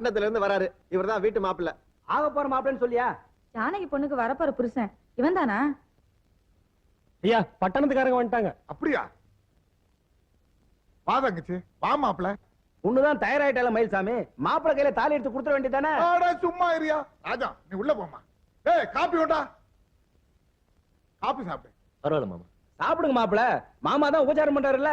பட்டணத்துல இருந்து வராரு. இவர்தான் வீட்டு மாப்பிள்ளை. ஆக போற மாப்பிள்ளைன்னு சொல்லியா? ஜானகி பொண்ணுக்கு வரப்போற புருஷன். இவன் தானா? ஐயா பட்டணத்துக்காரங்க வந்துட்டாங்க. அப்படியா? வா தங்கச்சி வா மாப்பிள ஒண்ணுதான் தயாராயிட்டால மயில்சாமி. மாப்பிள்ளை கையில தாலி எடுத்து கொடுத்துட வேண்டியதானே சும்மா இருயா ராஜா நீ உள்ள போமா ஏய் காப்பி வேண்டா காப்பி சாப்பிடு. பரவாயில்ல மாமா. சாப்பிடுங்க மாப்பிள்ள. மாமா தான் உபச்சாரம் பண்றாருல்ல.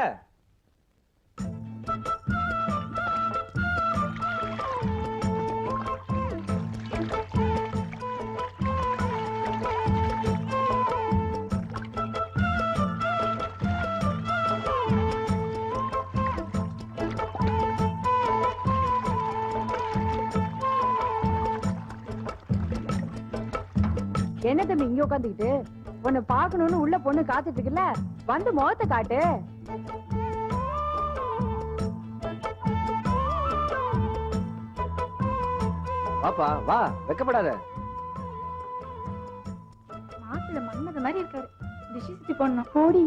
என்ன தம்பி இங்க உட்காந்துக்கிட்டு உன்னை பாக்கணும்னு உள்ள பொண்ணு காத்துட்டு இருக்குல்ல வந்து முகத்தை காட்டு. வாப்பா வா வெக்கப்படாத. மாப்பிள்ள மன்மத மாதிரி இருக்காரு. திஷி சுத்தி போடணும். போடி.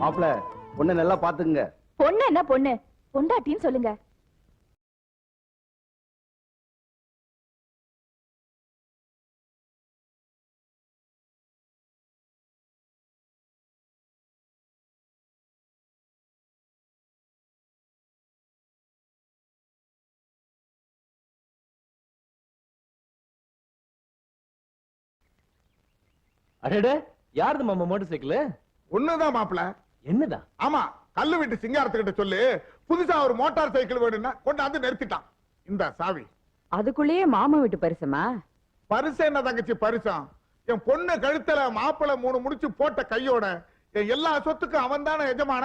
மாப்பிள்ள பொண்ணு நல்லா பாத்துக்குங்க பொண்ணு என்ன பொண்ணு? பொண்டாட்டின்னு சொல்லுங்க. அடடே யாருது மாமா மோட்டார் சைக்கிள் ஒண்ணுதான் மாப்பிள. என்னதா? ஆமா கல்லு வீட்டு சிங்காரத்துக்கிட்ட சொல்லி புதுசா ஒரு மோட்டார் சைக்கிள் வேணும்னா கொண்டாந்து நிறுத்திட்டான். இந்த சாவி. அதுக்குள்ளேயே மாமா வீட்டு பரிசமா? பரிசு என்ன தங்கச்சி பரிசம் என் பொண்ணு கழுத்துல மாப்பிளை மூணு முடிச்சு போட்ட கையோட என் எல்லா சொத்துக்கும் அவன் தானே எஜமான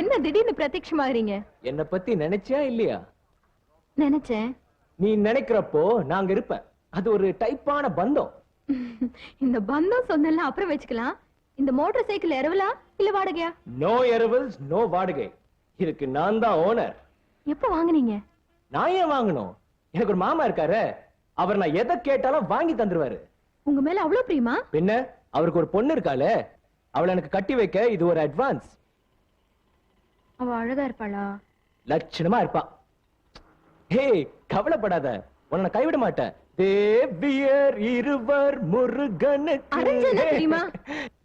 என்ன திடீர்னு பிரத்யட்சமாகறீங்க என்ன பத்தி நினைச்சியா இல்லையா? நினைச்சேன். நீ நினைக்கிறப்போ நாங்க இருப்பேன். அது ஒரு டைப்பான பந்தம். இந்த பந்தம் சொன்னெல்லாம் அப்புறம் வச்சுக்கலாம். இந்த மோட்டார் சைக்கிள் இரவலா இல்ல வாடகையா? நோ எரவல்ஸ் நோ வாடகை. இதுக்கு நான் தான் ஓனர் எப்ப வாங்குனீங்க? நான் ஏன் வாங்கணும்? எனக்கு ஒரு மாமா இருக்காரு. அவர் நான் எதை கேட்டாலும் வாங்கி தந்துருவாரு. உங்க மேல அவ்வளவு பிரியமா? பின்ன அவருக்கு ஒரு பொண்ணு இருக்காளே. அவளை எனக்கு கட்டி வைக்க இது ஒரு அட்வான்ஸ் அவ அழகா இருப்பாளா? லட்சணமா இருப்பா. ஹே கவலைப்படாத. உன்னை கைவிட மாட்டேன். தேவியர் இருவர் முருகனுக்கு. தெரியுமா?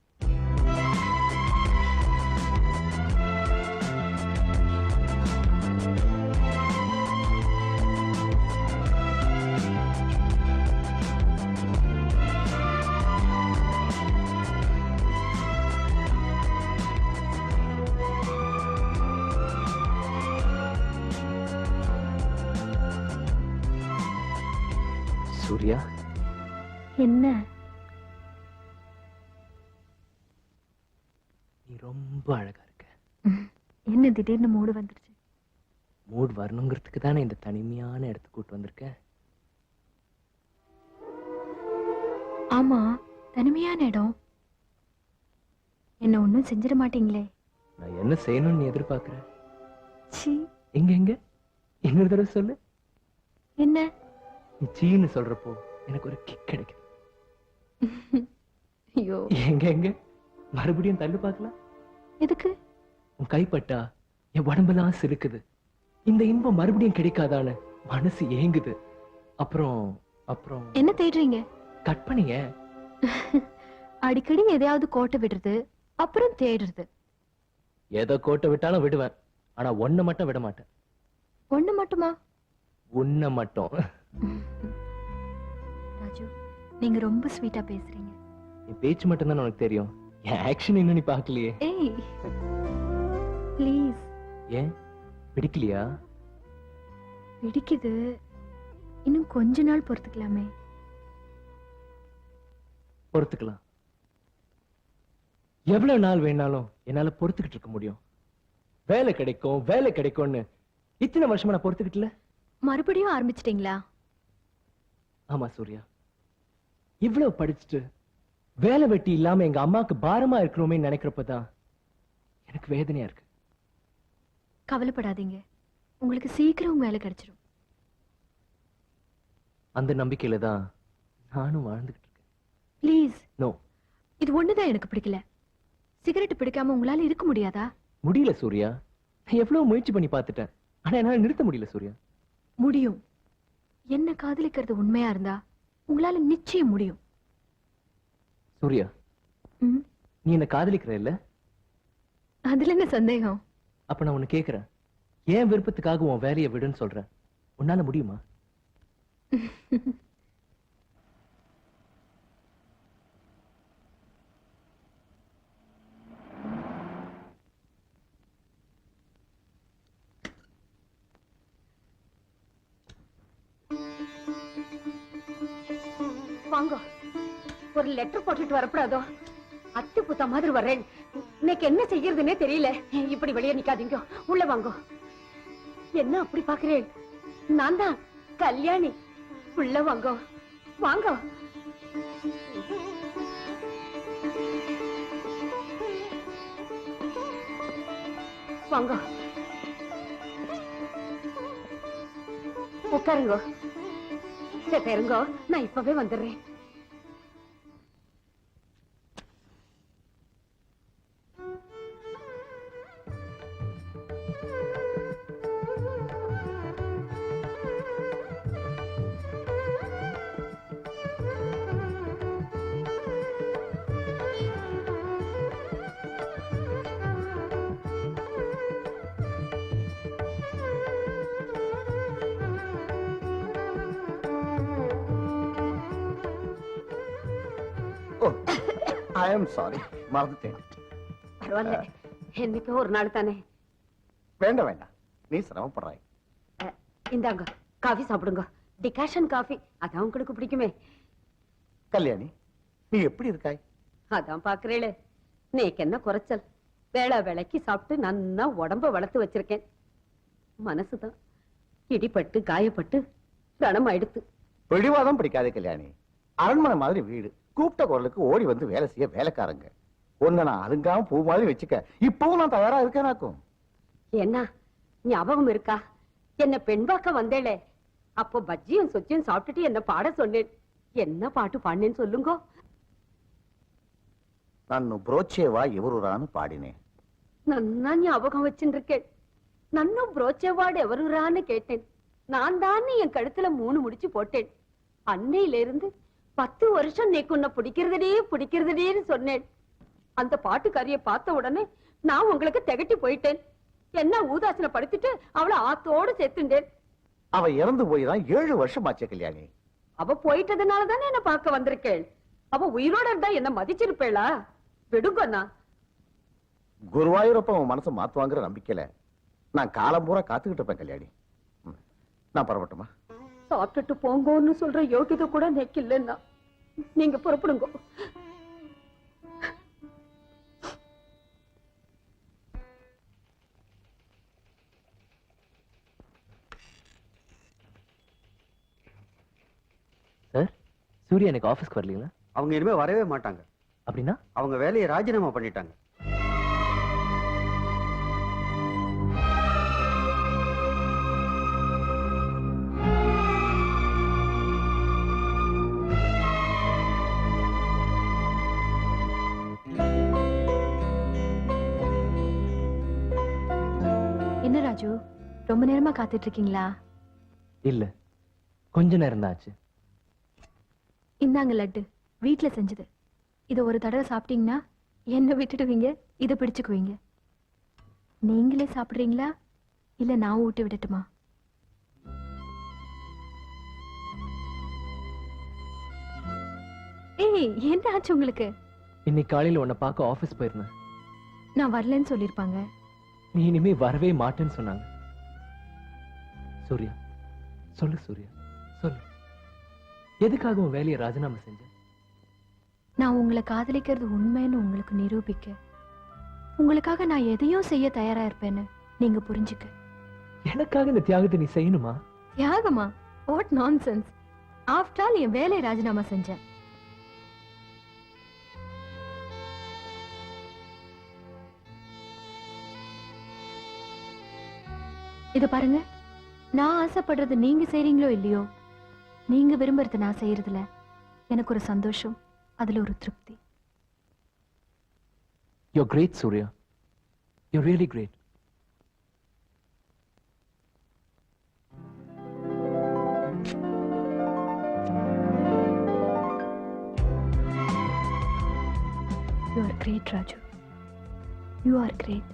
சூர்யா? என்ன? நீ ரொம்ப அழகா இருக்க. என்ன திடீர்னு மூடு வந்துருச்சு மூட் வரணுங்கிறதுக்கு தானே இந்த தனிமையான இடத்துக்கு கூட்டு வந்திருக்கேன் ஆமா தனிமையான இடம். என்ன ஒண்ணும் செஞ்சிட மாட்டீங்களே. நான் என்ன செய்யணும்னு நீ எதிர்பார்க்கற? சி எங்க எங்க? இன்னொரு தடவை சொல்லு. என்ன? நீ சீன்னு சொல்றப்போ எனக்கு ஒரு கிக் கிடைக்குது. ஐயோ. எங்க எங்க? மறுபடியும் தள்ளு பார்க்கலாம்? எதுக்கு? உன் கைப்பட்டா என் உடம்பெல்லாம் சிலுக்குது. இந்த இன்பம் மறுபடியும் கிடைக்காதான்னு மனசு ஏங்குது. அப்புறம் அப்புறம் என்ன தேடுறீங்க? கற்பனைய அடிக்கடி எதையாவது கோட்டை விடுறது அப்புறம் தேடுறது. எதை கோட்டை விட்டாலும் விடுவேன். ஆனா ஒண்ணு மட்டும் விட மாட்டேன் ஒண்ணு மட்டுமா? உன்னை மட்டும். ராஜு நீங்க ரொம்ப ஸ்வீட்டா பேசுறீங்க. என் பேச்சு மட்டும் தான் உனக்கு தெரியும்? என் ஆக்ஷன் இன்னும் நீ பார்க்கலையே? ஏய் ப்ளீஸ் ஏன்? பிடிக்கலையா? பிடிக்குது. இன்னும் கொஞ்ச நாள் பொறுத்துக்கலாமே. பொறுத்துக்கலாம். எவ்வளவு நாள் வேணாலும் என்னால பொறுத்துக்கிட்டு இருக்க முடியும். வேலை கிடைக்கும் வேலை கிடைக்கும்னு இத்தனை வருஷமா நான் பொறுத்துக்கிட்டல? மறுபடியும் ஆரம்பிச்சிட்டீங்களா? ஆமா சூர்யா. இவ்வளவு படிச்சுட்டு வேலை வெட்டி இல்லாம எங்க அம்மாக்கு பாரமா இருக்கிறோமே நினைக்கிறப்பதான் எனக்கு வேதனையா இருக்கு. கவலைப்படாதீங்க. உங்களுக்கு சீக்கிரம் வேலை கிடைச்சிரும். அந்த நம்பிக்கையில தான் நானும் வாழ்ந்துகிட்டு இருக்கேன். ப்ளீஸ் நோ இது ஒண்ணுதான் எனக்கு பிடிக்கல. சிகரெட் பிடிக்காம உங்களால இருக்க முடியாதா? முடியல சூர்யா. எவ்வளவு முயற்சி பண்ணி பார்த்துட்டேன். ஆனா என்னால நிறுத்த முடியல சூர்யா. முடியும். என்ன காதலிக்கிறது உண்மையா இருந்தா உங்களால நிச்சயம் முடியும். சூர்யா நீ என்ன காதலிக்கிற இல்ல? அதுல என்ன சந்தேகம்? அப்ப நான் உன்னை கேக்குறேன். ஏன் விருப்பத்துக்காக உன் வேலையை விடுன்னு சொல்றேன் உன்னால முடியுமா? ஒரு லெட்டர் போட்டுட்டு வரப்படாதோ அத்து புத்த மாதிரி வர்றேன். இன்னைக்கு என்ன செய்யறதுன்னே தெரியல. இப்படி வெளியே நிக்காதீங்க. உள்ள வாங்க. என்ன அப்படி பாக்குறேன்? நான் தான் கல்யாணி. உள்ள வாங்க. வாங்க. வாங்க. உட்காருங்க. சரி நான் இப்பவே வந்துடுறேன். ஐ எம் சாரி மறந்துட்டேன் பரவாயில்ல என்னைக்கோ ஒரு நாள் தானே வேண்டாம் வேண்டாம் நீ சிரமப்படுறாய் இந்தாங்க காஃபி சாப்பிடுங்க டிகாஷன் காஃபி அதான் உங்களுக்கு பிடிக்குமே கல்யாணி நீ எப்படி இருக்காய் அதான் பாக்குறேளே நேக்கு என்ன குறைச்சல் வேளா வேலைக்கு சாப்பிட்டு நன்னா உடம்ப வளர்த்து வச்சிருக்கேன் மனசுதான் இடிபட்டு காயப்பட்டு கனம் ஆயிடுத்து பிடிவாதம் பிடிக்காதே கல்யாணி அரண்மனை மாதிரி வீடு கூப்பிட்ட குரலுக்கு ஓடி வந்து வேலை செய்ய வேலைக்காரங்க. உன்னை நான் அதுங்காம பூ மாதிரி வச்சுக்க. இப்பவும் நான் தயாரா இருக்கேனாக்கும். என்ன ஞாபகம் இருக்கா? என்ன பெண் பார்க்க வந்தேளே. அப்போ பஜ்ஜியும் சொச்சியும் சாப்பிட்டுட்டு என்ன பாட சொன்னேன். என்ன பாட்டு பாடினேன்னு சொல்லுங்க. நான் புரோச்சேவா இவருரான்னு பாடினேன். நன்னா ஞாபகம் வச்சுருக்கேன் நன்னும் புரோச்சவாடு எவருரான்னு கேட்டேன். நான் தான் என் கழுத்துல மூணு முடிச்சு போட்டேன். அன்னையில இருந்து பத்து வருஷம் நீக்கு உன்னை பிடிக்கிறதே பிடிக்கிறதேன்னு சொன்னேன். அந்த பாட்டுக்காரிய பார்த்த உடனே நான் உங்களுக்கு திகட்டி போயிட்டேன். என்ன ஊதாசனை படுத்திட்டு அவளை ஆத்தோடு சேர்த்துண்டேன். அவ இறந்து போய் தான் ஏழு வருஷம் ஆச்சு கல்யாணி. அவ போயிட்டதுனால தானே என்ன பார்க்க வந்திருக்கேள். அவ உயிரோட இருந்தா என்ன மதிச்சிருப்பேளா? விடுங்கண்ணா. குருவாயூரப்ப உன் மனசை மாத்துவாங்கிற நம்பிக்கையில நான் காலம் பூரா காத்துக்கிட்டு இருப்பேன் கல்யாணி. நான் பரவட்டுமா? சாப்பிட்டுட்டு போங்கன்னு சொல்ற யோகிதை கூட நெக்கு இல்லைன்னா நீங்க புறப்படுங்க. சார் சூர்யா எனக்கு ஆபீஸ்க்கு வரலீங்களா? அவங்க இனிமே வரவே மாட்டாங்க. அப்படின்னா? அவங்க வேலையை ராஜினாமா பண்ணிட்டாங்க. ராஜு ரொம்ப நேரமா காத்துட்டு இருக்கீங்களா இல்ல கொஞ்ச நேரம் ஆச்சு இந்தாங்க லட்டு வீட்ல செஞ்சது. இத ஒரு தடவை சாப்பிட்டீங்கன்னா என்ன விட்டுடுவீங்க? இத பிடிச்சுக்குவீங்க. நீங்களே சாப்பிடுறீங்களா? இல்ல நான் ஊட்டி விடட்டுமா? ஏய் என்ன ஆச்சு உங்களுக்கு? இன்னைக்கு காலையில உன்னை பார்க்க ஆபீஸ் போயிருந்தேன். நான் வரலன்னு சொல்லிருப்பாங்க. நீ இனிமே வரவே மாட்டேன்னு சொன்னாங்க. சூர்யா சொல்லு சூர்யா சொல்லு. எதுக்காக உன் வேலையை ராஜினாமா செஞ்ச? நான் உங்களை காதலிக்கிறது உண்மைன்னு உங்களுக்கு நிரூபிக்க. உங்களுக்காக நான் எதையும் செய்ய தயாரா இருப்பேன்னு நீங்க புரிஞ்சுக்க. எனக்காக இந்த தியாகத்தை நீ செய்யணுமா? தியாகமா? வாட் நான்சென்ஸ் ஆஃப்டர் ஆல் என் வேலையை ராஜினாமா செஞ்சேன். இத பாருங்க நான் ஆசைப்படுறது நீங்க செய்றீங்களோ இல்லையோ நீங்க விரும்புறது நான் செய்யறதுல எனக்கு ஒரு சந்தோஷம் அதுல ஒரு திருப்தி You're great, Surya. You're really great. You are great Raju you are great